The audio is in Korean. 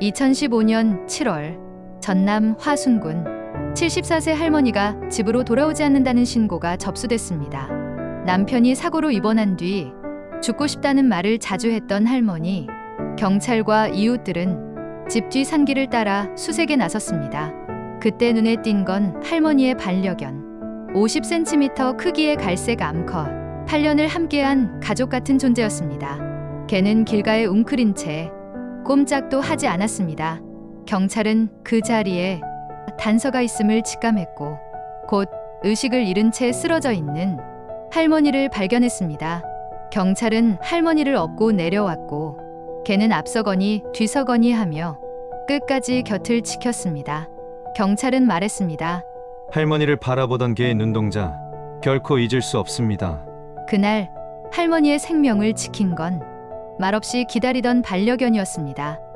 2015년 7월 전남 화순군 74세 할머니가 집으로 돌아오지 않는다는 신고가 접수됐습니다. 남편이 사고로 입원한 뒤 죽고 싶다는 말을 자주 했던 할머니. 경찰과 이웃들은 집 뒤 산길을 따라 수색에 나섰습니다. 그때 눈에 띈 건 할머니의 반려견. 50cm 크기의 갈색 암컷. 8년을 함께한 가족 같은 존재였습니다. 개는 길가에 웅크린 채 꼼짝도 하지 않았습니다. 경찰은 그 자리에 단서가 있음을 직감했고 곧 의식을 잃은 채 쓰러져 있는 할머니를 발견했습니다. 경찰은 할머니를 업고 내려왔고 개는 앞서거니 뒤서거니 하며 끝까지 곁을 지켰습니다. 경찰은 말했습니다. 할머니를 바라보던 개의 눈동자 결코 잊을 수 없습니다. 그날 할머니의 생명을 지킨 건 말없이 기다리던 반려견이었습니다.